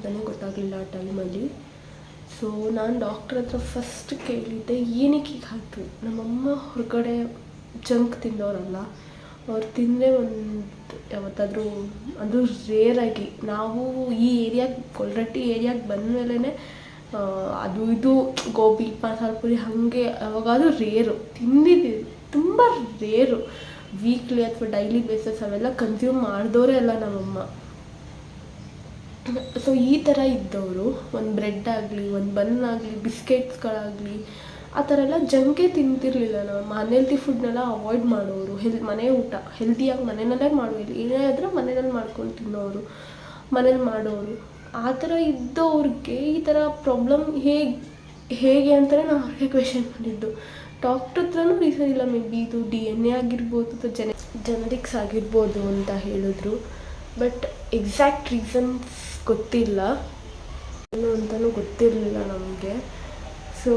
ಅಂತಲೇ ಗೊತ್ತಾಗಲಿಲ್ಲ ಆ ಟೈಮಲ್ಲಿ. ಸೊ ನಾನು ಡಾಕ್ಟ್ರ್ ಹತ್ರ ಫಸ್ಟ್ ಕೇಳಿದ್ದೆ, ಏನಕ್ಕೆ ಈಗ ಹೀಗಾಯ್ತು ನಮ್ಮಮ್ಮ ಹೊರಗಡೆ ಜಂಕ್ ತಿಂದವರಲ್ಲ, ಅವ್ರು ತಿಂದರೆ ಒಂದು ಯಾವತ್ತಾದರೂ, ಅದು ರೇರಾಗಿ ನಾವು ಈ ಏರಿಯಾಗೆ, ಕೊಲ್ರಟ್ಟಿ ಏರಿಯಾಗೆ ಬಂದಮೇಲೆ ಅದು ಇದು, ಗೋಬಿ ಮಸಾಲೆ ಪುರಿ ಹಾಗೆ, ಯಾವಾಗಾದ್ರೂ ರೇರು ತಿಂದಿದ್ದೀವಿ, ತುಂಬ ರೇರು ವೀಕ್ಲಿ ಅಥವಾ ಡೈಲಿ ಬೇಸಸ್ ಅವೆಲ್ಲ ಕನ್ಸ್ಯೂಮ್ ಮಾಡಿದವರೇ ಅಲ್ಲ ನಮ್ಮಮ್ಮ. ಸೊ ಈ ಥರ ಇದ್ದವರು, ಒಂದು ಬ್ರೆಡ್ ಆಗಲಿ, ಒಂದು ಬನ್ ಆಗಲಿ ಬಿಸ್ಕೆಟ್ಸ್ಗಳಾಗಲಿ ಆ ಥರ ಎಲ್ಲ ಜಂಕೇ ತಿಂತಿರಲಿಲ್ಲ ನಾವು. ಅನ್ಹೆಲ್ತಿ ಫುಡ್ನೆಲ್ಲ ಅವಾಯ್ಡ್ ಮಾಡೋರು ಹೆಲ್ ಮನೆ ಊಟ ಹೆಲ್ದಿಯಾಗಿ ಮನೆಯಲ್ಲೇ ಮಾಡೋರು ಏನೇ ಆದರೂ ಮನೆಯಲ್ಲಿ ಮಾಡ್ಕೊಂಡು ತಿನ್ನೋರು, ಮನೇಲಿ ಮಾಡೋರು. ಆ ಥರ ಇದ್ದವ್ರಿಗೆ ಈ ಥರ ಪ್ರಾಬ್ಲಮ್ ಹೇಗೆ ಹೇಗೆ ಅಂತಲೇ ನಾವು ಅವ್ರಿಗೆ ಕ್ವೆಶನ್ ಮಾಡಿದ್ದು. ಡಾಕ್ಟ್ರ್ ಹತ್ರನೂ ರೀಸನ್ ಇಲ್ಲ ಮೇ ಬಿ ಇದು ಡಿ ಎನ್ ಎ ಆಗಿರ್ಬೋದು ಅಥವಾ ಜೆನೆ ಜೆನೆಟಿಕ್ಸ್ ಆಗಿರ್ಬೋದು ಅಂತ ಹೇಳಿದ್ರು. ಬಟ್ ಎಕ್ಸಾಕ್ಟ್ ರೀಸನ್ಸ್ ಗೊತ್ತಿಲ್ಲ. ಏನು ಅಂತಲೂ ಗೊತ್ತಿರಲಿಲ್ಲ ನಮಗೆ. ಸೊ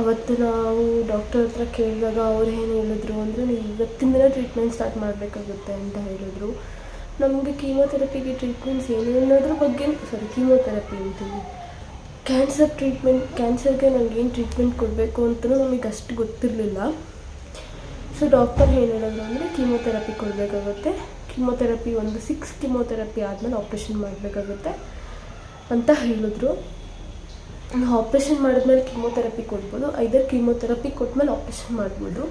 ಅವತ್ತು ನಾವು ಡಾಕ್ಟರ್ ಹತ್ರ ಕೇಳಿದಾಗ ಅವ್ರು ಏನು ಹೇಳಿದ್ರು ಅಂದರೆ, ನೀವು ಇವತ್ತಿಂದಲೇ ಟ್ರೀಟ್ಮೆಂಟ್ ಸ್ಟಾರ್ಟ್ ಮಾಡಬೇಕಾಗುತ್ತೆ ಅಂತ ಹೇಳಿದ್ರು. ನಮಗೆ ಕೀಮೋಥೆರಪಿಗೆ ಟ್ರೀಟ್ಮೆಂಟ್ಸ್ ಏನೇನೋದ್ರ ಬಗ್ಗೆ ಸಾರಿ ಕೀಮೋಥೆರಪಿ ಅಂತೀವಿ ಕ್ಯಾನ್ಸರ್ ಟ್ರೀಟ್ಮೆಂಟ್ ಕ್ಯಾನ್ಸರ್ಗೆ ನಂಗೆ ಏನು ಟ್ರೀಟ್ಮೆಂಟ್ ಕೊಡಬೇಕು ಅಂತಲೂ ನಮಗೆ ಅಷ್ಟು ಗೊತ್ತಿರಲಿಲ್ಲ. ಸೊ ಡಾಕ್ಟರ್ ಏನು ಹೇಳಿದ್ರು ಅಂದರೆ ಕೀಮೋಥೆರಪಿ ಕೊಡಬೇಕಾಗುತ್ತೆ. ಕೀಮೋಥೆರಪಿ ಒಂದು ಸಿಕ್ಸ್ ಕಿಮೋಥೆರಪಿ ಆದಮೇಲೆ ಆಪ್ರೇಷನ್ ಮಾಡಬೇಕಾಗುತ್ತೆ ಅಂತ ಹೇಳಿದ್ರು. ಆಪ್ರೇಷನ್ ಮಾಡಿದ್ಮೇಲೆ ಕಿಮೋಥೆರಪಿ ಕೊಡ್ಬೋದು, ಐದರ್ ಕೀಮೋಥೆರಪಿ ಕೊಟ್ಮೇಲೆ ಆಪ್ರೇಷನ್ ಮಾಡ್ಬೋದು.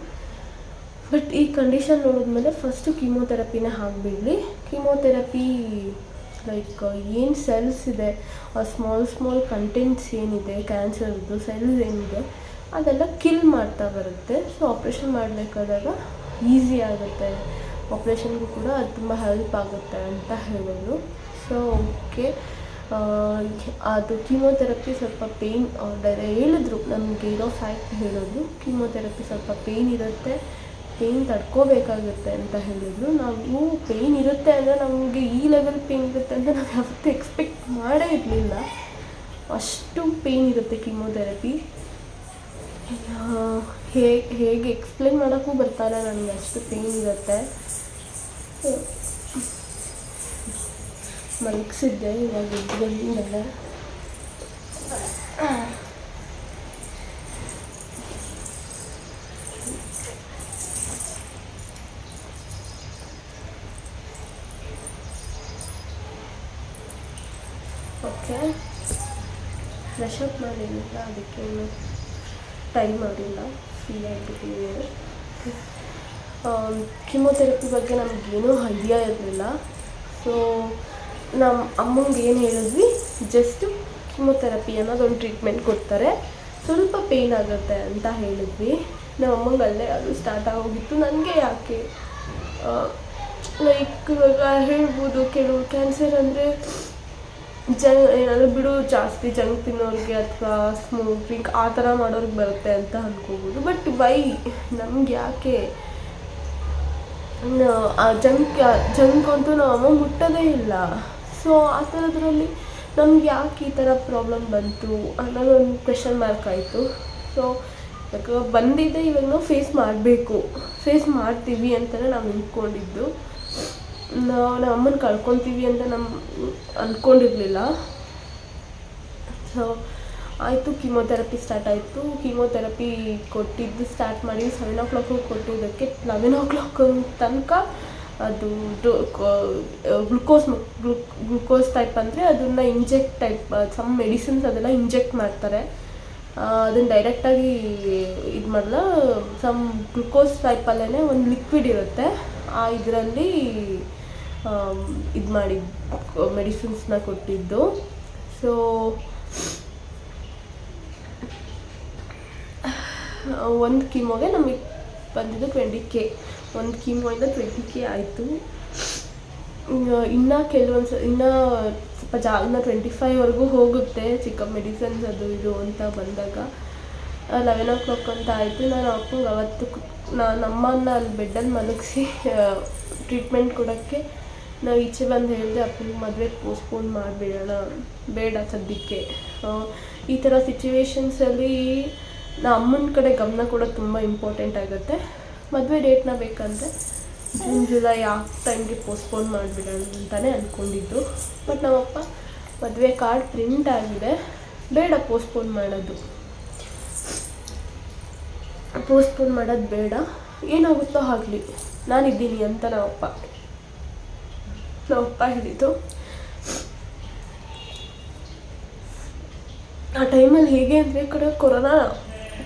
ಬಟ್ ಈ ಕಂಡೀಷನ್ ನೋಡಿದ್ಮೇಲೆ ಫಸ್ಟು ಕಿಮೋಥೆರಪಿನ ಹಾಕ್ಬಿಡಲಿ. ಕಿಮೋಥೆರಪಿ ಲೈಕ್ ಏನು ಸೆಲ್ಸ್ ಇದೆ? ಆ ಸ್ಮಾಲ್ ಸ್ಮಾಲ್ ಕಂಟೆಂಟ್ಸ್ ಏನಿದೆ? ಕ್ಯಾನ್ಸರ್ದು ಸೆಲ್ಸ್ ಏನಿದೆ? ಅದೆಲ್ಲ ಕಿಲ್ ಮಾಡ್ತಾ ಬರುತ್ತೆ. ಸೊ ಆಪ್ರೇಷನ್ ಮಾಡಬೇಕಾದಾಗ ಈಸಿ ಆಗುತ್ತೆ. ಆಪ್ರೇಷನ್ಗೂ ಕೂಡ ಅದು ತುಂಬ ಹೆಲ್ಪ್ ಆಗುತ್ತೆ ಅಂತ ಹೇಳಿದ್ರು ಸೊ ಓಕೆ ಅದು ಕೀಮೋಥೆರಪಿ ಸ್ವಲ್ಪ ಪೇಯ್ನ್ ಡೈರೆ ಹೇಳಿದ್ರು, ನಮಗೆ ಇರೋ ಫ್ಯಾಕ್ಟ್ ಹೇಳೋದು. ಕೀಮೋಥೆರಪಿ ಸ್ವಲ್ಪ ಪೇಯ್ನ್ ಇರುತ್ತೆ ಪೇಯ್ನ್ ತಡ್ಕೋಬೇಕಾಗುತ್ತೆ ಅಂತ ಹೇಳಿದ್ರು. ನಾವು ಪೇಯ್ನ್ ಇರುತ್ತೆ ಅಂದರೆ ನಮಗೆ ಈ ಲೆವೆಲ್ ಪೇಯ್ನ್ ಇರುತ್ತೆ ಅಂತ ನಾವು ಯಾವತ್ತೂ ಎಕ್ಸ್ಪೆಕ್ಟ್ ಮಾಡೇ ಇರಲಿಲ್ಲ. ಅಷ್ಟು ಪೇಯ್ನ್ ಇರುತ್ತೆ ಕೀಮೋಥೆರಪಿ ಹೇಗೆ ಹೇಗೆ ಎಕ್ಸ್ಪ್ಲೇನ್ ಮಾಡೋಕ್ಕೂ ಬರ್ತಾರೆ ನನಗೆ ಅಷ್ಟು ಪೇಯ್ನ್ ಇರುತ್ತೆ. ಮಲಗಿಸಿದ್ದೆ ಇವಾಗ ಎದ್ದು ಬಂದಿದ್ದೆಲ್ಲ ಓಕೆ ಫ್ರೆಶ್ ಅಪ್ ಮಾಡಿರಲಿಲ್ಲ ಅದಕ್ಕೆ ಇನ್ನು ಟೈಮ್ ಮಾಡಿಲ್ಲ ಫ್ರೀ ಆಗಿಬಿಟ್ಟಿದ್ದೀನಿ ಕಿಮೋಥೆರಪಿ ಬಗ್ಗೆ ನಮಗೇನೂ ಐಡಿಯಾ ಇರಲಿಲ್ಲ. ಸೊ ನಮ್ಮ ಅಮ್ಮಂಗೆ ಏನು ಹೇಳಿದ್ವಿ? ಜಸ್ಟ್ ಕಿಮೋಥೆರಪಿ ಅನ್ನೋದೊಂದು ಟ್ರೀಟ್ಮೆಂಟ್ ಕೊಡ್ತಾರೆ. ಸ್ವಲ್ಪ ಪೇಯ್ನ್ ಆಗುತ್ತೆ ಅಂತ ಹೇಳಿದ್ವಿ. ನಮ್ಮ ಅಮ್ಮಂಗೆ ಅಲ್ಲೇ ಅದು ಸ್ಟಾರ್ಟ್ ಆಗೋಗಿತ್ತು. ನನಗೆ ಯಾಕೆ? ಲೈಕ್ ಇವಾಗ ಹೇಳ್ಬೋದು, ಕೆಲವು ಕ್ಯಾನ್ಸರ್ ಅಂದರೆ ಜ ಏನಾದರೂ ಬಿಡು, ಜಾಸ್ತಿ ಜಂಕ್ ತಿನ್ನೋರಿಗೆ ಅಥವಾ ಸ್ಮೋಕಿಂಗ್ ಆ ಥರ ಮಾಡೋರಿಗೆ ಬರುತ್ತೆ ಅಂತ ಅನ್ಕೋಬೋದು. ಬಟ್ ವೈ ನಮ್ಗೆ ಯಾಕೆ? ಜಂಕ್ ಜಂಕ್ ಅಂತೂ ನಾವು ಅಮ್ಮ ಮುಟ್ಟೋದೇ ಇಲ್ಲ. ಸೊ ಆ ಥರದ್ರಲ್ಲಿ ನಮ್ಗೆ ಯಾಕೆ ಈ ಥರ ಪ್ರಾಬ್ಲಮ್ ಬಂತು ಅನ್ನೋದೊಂದು ಕ್ವೆಶನ್ ಮಾರ್ಕ್ ಆಯಿತು. ಸೊ ಇವಾಗ ಬಂದಿದ್ದೆ ಇವಾಗ ನಾವು ಫೇಸ್ ಮಾಡಬೇಕು. ಫೇಸ್ ಮಾಡ್ತೀವಿ ಅಂತಲೇ ನಾವು ನಿಂತ್ಕೊಂಡಿದ್ದು. ನಾವು ನಮ್ಮ ಅಮ್ಮನ ಕಳ್ಕೊತೀವಿ ಅಂತ ನಮ್ಮ ಅಂದ್ಕೊಂಡಿರಲಿಲ್ಲ ಸೊ ಆಯಿತು, ಕೀಮೋಥೆರಪಿ ಸ್ಟಾರ್ಟ್ ಆಯಿತು. ಕೀಮೋಥೆರಪಿ ಕೊಟ್ಟಿದ್ದು ಸ್ಟಾರ್ಟ್ ಮಾಡಿ ಸೆವೆನ್ ಓ ಕ್ಲಾಕ್ ಕೊಟ್ಟಿದ್ದಕ್ಕೆ ಲೆವೆನ್ ಓ ಕ್ಲಾಕ್ ತನಕ ಅದು ಗ್ಲುಕೋಸ್ ಗ್ಲುಕೋಸ್ ಟೈಪ್ ಅಂದರೆ ಅದನ್ನು ಇಂಜೆಕ್ಟ್ ಟೈಪ್ ಸಮ್ ಮೆಡಿಸಿನ್ಸ್ ಅದೆಲ್ಲ ಇಂಜೆಕ್ಟ್ ಮಾಡ್ತಾರೆ. ಅದನ್ನು ಡೈರೆಕ್ಟಾಗಿ ಇದು ಮಾಡಲ್ಲ ಸಮ್ ಗ್ಲುಕೋಸ್ ಟೈಪಲ್ಲೇ ಒಂದು ಲಿಕ್ವಿಡ್ ಇರುತ್ತೆ. ಆ ಇದರಲ್ಲಿ ಇದು ಮಾಡಿ ಮೆಡಿಸಿನ್ಸ್ನ ಕೊಟ್ಟಿದ್ದು. ಸೊ ಒಂದು ಕೀಮೋಗೆ ನಮಗೆ ಬಂದಿದ್ದು ಟ್ವೆಂಟಿ ಕೆ ಒಂದು ಕೀಮೋಯಿಂದ ಟ್ವೆಂಟಿ ಕೆ ಆಯಿತು. ಇನ್ನೂ ಕೆಲವೊಂದು ಇನ್ನೂ ಸ್ವಲ್ಪ ಜಾ, ಇನ್ನು ಟ್ವೆಂಟಿ ಫೈವ್ವರೆಗೂ ಹೋಗುತ್ತೆ ಚಿಕ್ಕ ಮೆಡಿಸನ್ಸ್ ಅದು ಇದು ಅಂತ ಬಂದಾಗ. ಲೆವೆನ್ ಓ ಕ್ಲಾಕ್ ಅಂತ ಆಯಿತು. ನಾನು ಅಪ್ಪಂಗೆ ಅವತ್ತು ನಾನು ನಮ್ಮನ್ನ ಅಲ್ಲಿ ಬೆಡ್ಡಲ್ಲಿ ಮಲಗಿಸಿ ಟ್ರೀಟ್ಮೆಂಟ್ ಕೊಡೋಕ್ಕೆ ನಾವು ಈಚೆ ಬಂದು ಹೇಳಿದೆ ಅಪ್ಪನಿಗೆ ಮದುವೆ ಪೋಸ್ಟ್ಪೋನ್ ಮಾಡಿಬಿಡೋಣ. ಬೇಡ ಸದ್ಯಕ್ಕೆ. ಈ ಥರ ಸಿಚುವೇಶನ್ಸಲ್ಲಿ ನಾ ಅಮ್ಮನ ಕಡೆ ಗಮನ ಕೂಡ ತುಂಬ ಇಂಪಾರ್ಟೆಂಟ್ ಆಗುತ್ತೆ. ಮದುವೆ ಡೇಟ್ನ ಬೇಕಂದರೆ ಜೂನ್ ಜುಲೈ ಆ ಟೈಮ್ಗೆ ಪೋಸ್ಟ್ಪೋನ್ ಮಾಡಿಬಿಡೋಣ ಅಂತಲೇ ಅಂದ್ಕೊಂಡಿದ್ದು ಬಟ್ ನಮ್ಮಪ್ಪ ಮದುವೆ ಕಾರ್ಡ್ ಪ್ರಿಂಟ್ ಆಗಿದೆ. ಬೇಡ ಪೋಸ್ಟ್ಪೋನ್ ಮಾಡೋದು. ಪೋಸ್ಟ್ಪೋನ್ ಮಾಡೋದು ಬೇಡ. ಏನಾಗುತ್ತೋ ಆಗಲಿ. ನಾನಿದ್ದೀನಿ ಅಂತ ನಮ್ಮಪ್ಪ. ನಮ್ಮಪ್ಪ ಹೇಳಿದ್ದು. ಆ ಟೈಮಲ್ಲಿ ಹೇಗೆ ಅಂದರೆ ಕಡೆ ಕೊರೋನಾ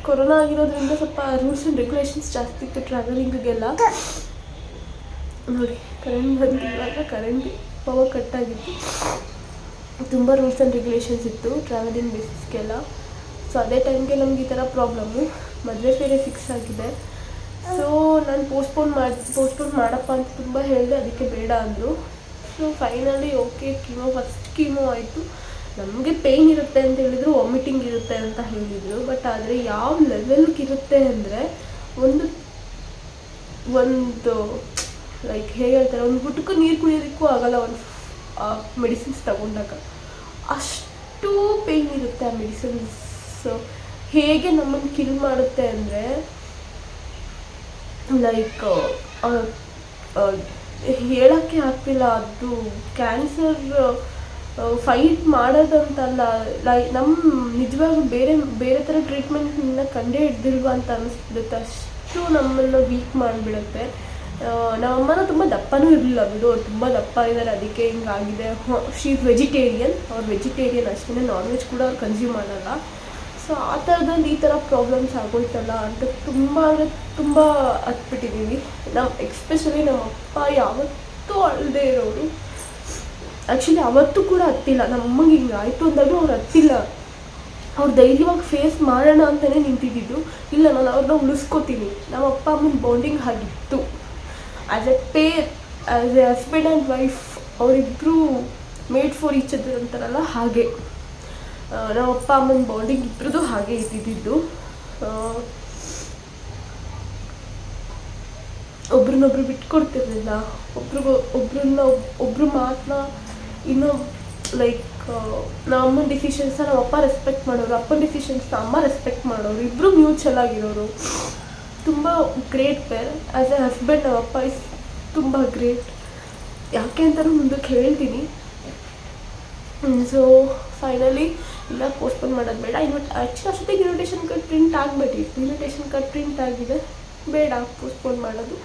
ಕೊರೋನಾ ಆಗಿರೋದ್ರಿಂದ ಸ್ವಲ್ಪ ರೂಲ್ಸ್ ಆ್ಯಂಡ್ ರೆಗ್ಯುಲೇಷನ್ಸ್ ಜಾಸ್ತಿ ಇತ್ತು ಟ್ರಾವೆಲಿಂಗಿಗೆಲ್ಲ ನೋಡಿ ಕರೆಂಟ್ ಬಂದಿರುವಾಗ ಕರೆಂಟ್ ಪವರ್ ಕಟ್ ಆಗಿತ್ತು. ತುಂಬ ರೂಲ್ಸ್ ಆ್ಯಂಡ್ ರೆಗ್ಯುಲೇಷನ್ಸ್ ಇತ್ತು ಟ್ರಾವೆಲಿಂಗ್ ಬೇಸಿಸ್ಗೆಲ್ಲ ಸೊ ಅದೇ ಟೈಮ್ಗೆ ನಮ್ಗೆ ಈ ಥರ ಪ್ರಾಬ್ಲಮ್ಮು ಮದುವೆ ಬೇರೆ ಫಿಕ್ಸ್ ಆಗಿದೆ. ಸೊ ನಾನು ಪೋಸ್ಟ್ಪೋನ್ ಮಾಡಿ ಪೋಸ್ಟ್ಪೋನ್ ಮಾಡಪ್ಪ ಅಂತ ತುಂಬ ಹೇಳಿದೆ, ಅದಕ್ಕೆ ಬೇಡ ಅಂದರು. So finally okay chemo first chemo ಆಯಿತು. ನಮಗೆ ಪೇಯ್ನ್ ಇರುತ್ತೆ ಅಂತ ಹೇಳಿದ್ರು ವಾಮಿಟಿಂಗ್ ಇರುತ್ತೆ ಅಂತ ಹೇಳಿದರು. ಬಟ್ ಆದರೆ ಯಾವ ಲೆವೆಲ್ಗೆ ಇರುತ್ತೆ ಅಂದರೆ ಒಂದು ಒಂದು ಲೈಕ್ ಹೇಗೆ ಹೇಳ್ತಾರೆ, ಒಂದು ಗುಟುಕು ನೀರು ಕುಡಿಯೋದಕ್ಕೂ ಆಗಲ್ಲ, ಒಂದು ಮೆಡಿಸಿನ್ಸ್ ತಗೊಂಡಾಗ. ಅಷ್ಟು ಪೇಯ್ನ್ ಇರುತ್ತೆ ಆ ಮೆಡಿಸಿನ್ಸ್ ಹೇಗೆ ನಮ್ಮನ್ನು ಕಿಲ್ ಮಾಡುತ್ತೆ ಅಂದರೆ ಲೈಕ್ ಹೇಳೋಕ್ಕೆ ಆಗ್ತಿಲ್ಲ. ಅದು ಕ್ಯಾನ್ಸರ್ ಫೈಟ್ ಮಾಡೋದಂತಲ್ಲ ಲೈ ನಮ್ಮ ನಿಜವಾಗ್ಲೂ ಬೇರೆ ಬೇರೆ ಥರ ಟ್ರೀಟ್ಮೆಂಟ್ನ ಕಂಡೇ ಹಿಡ್ದಿಲ್ವ ಅಂತ ಅನಿಸ್ಬಿಡುತ್ತೆ. ಅಷ್ಟು ನಮ್ಮನ್ನು ವೀಕ್ ಮಾಡಿಬಿಡುತ್ತೆ. ನಮ್ಮಮ್ಮನ ತುಂಬ ದಪ್ಪನೂ ಇರಲಿಲ್ಲ ಬಿಡು. ಅವ್ರು ತುಂಬ ದಪ್ಪ ಇದ್ದಾರೆ ಅದಕ್ಕೆ ಹಿಂಗಾಗಿದೆ ಶೀ ವೆಜಿಟೇರಿಯನ್ ಅವ್ರು ವೆಜಿಟೇರಿಯನ್ ಅಷ್ಟೇ ನಾನ್ ವೆಜ್ ಕೂಡ ಅವ್ರು ಕನ್ಸ್ಯೂಮ್ ಮಾಡಲ್ಲ. ಸೊ ಆ ಥರದಲ್ಲಿ ಈ ಥರ ಪ್ರಾಬ್ಲಮ್ಸ್ ಆಗೋಯ್ತಲ್ಲ ಅಂತ ತುಂಬ ಅಂದರೆ ತುಂಬ ಹತ್ಬಿಟ್ಟಿದ್ದೀವಿ ನಮ್ಮ ಎಕ್ಸ್ಪೆಷಲಿ ನಮ್ಮ ಅಪ್ಪ ಯಾವತ್ತೂ ಅಳದೇ ಇರೋರು. ಆ್ಯಕ್ಚುಲಿ ಅವತ್ತು ಕೂಡ ಹತ್ತಿಲ್ಲ. ಅಮ್ಮಂಗೆ ಹಿಂಗೆ ಆಯಿತು ಅಂದಾಗಲೂ ಅವ್ರು ಹತ್ತಿಲ್ಲ. ಅವ್ರು ಧೈರ್ಯವಾಗಿ ಫೇಸ್ ಮಾಡೋಣ ಅಂತಲೇ ನಿಂತಿದ್ದಿದ್ದು. ಇಲ್ಲ, ನಾನು ಅವ್ರನ್ನ ಉಳಿಸ್ಕೋತೀನಿ. ನಮ್ಮ ಅಪ್ಪ ಅಮ್ಮನ ಬಾಂಡಿಂಗ್ ಆಗಿತ್ತು. As a pair as a husband and wife ಅವರಿಬ್ಬರು ಮೇಡ್ ಫಾರ್ ಈಚ್ ಅದರ್ ಅಂತಾರಲ್ಲ, ಹಾಗೆ. ನಮ್ಮ ಅಪ್ಪ ಅಮ್ಮನ ಬಾಂಡಿಂಗ್ ಇಬ್ಬರದು ಹಾಗೆ ಇದ್ದಿದ್ದು. ಒಬ್ರನ್ನೊಬ್ರು ಬಿಟ್ಕೊಡ್ತಿರ್ಲಿಲ್ಲ. ಒಬ್ರಿಗೂ, ಒಬ್ರನ್ನ ಒಬ್ರು ಮಾತನ್ನ ಇನ್ನೂ ಲೈಕ್ ನಮ್ಮ ಅಮ್ಮನ ಡಿಸಿಷನ್ಸ್ನ ನಮ್ಮ ಅಪ್ಪ ರೆಸ್ಪೆಕ್ಟ್ ಮಾಡೋರು, ಅಪ್ಪನ ಡಿಸಿಷನ್ಸ್ನ ಅಮ್ಮ ರೆಸ್ಪೆಕ್ಟ್ ಮಾಡೋರು ಇಬ್ಬರು ಮ್ಯೂಚುವಲ್ ಆಗಿರೋರು. ತುಂಬ great pair as a husband ನಮ್ಮ ಅಪ್ಪ ಇಸ್ ತುಂಬ ಗ್ರೇಟ್ ಯಾಕೆ ಅಂತಲೂ ಮುಂದಕ್ಕೆ ಹೇಳ್ತೀನಿ. ಸೊ ಫೈನಲಿ ಇಲ್ಲ ಪೋಸ್ಟ್ಪೋನ್ ಮಾಡೋದು ಬೇಡ. ಇನ್ವಿಟ್ ಆ್ಯಕ್ಚುಲಿ ಅಷ್ಟೊತ್ತಿಗೆ ಇನ್ವಿಟೇಷನ್ ಕಾರ್ಡ್ ಪ್ರಿಂಟ್ ಆಗಬೇಡಿ. ಇನ್ವಿಟೇಷನ್ ಕಾರ್ಡ್ ಪ್ರಿಂಟ್ ಆಗಿದೆ. ಬೇಡ ಪೋಸ್ಟ್ಪೋನ್ ಮಾಡೋದು.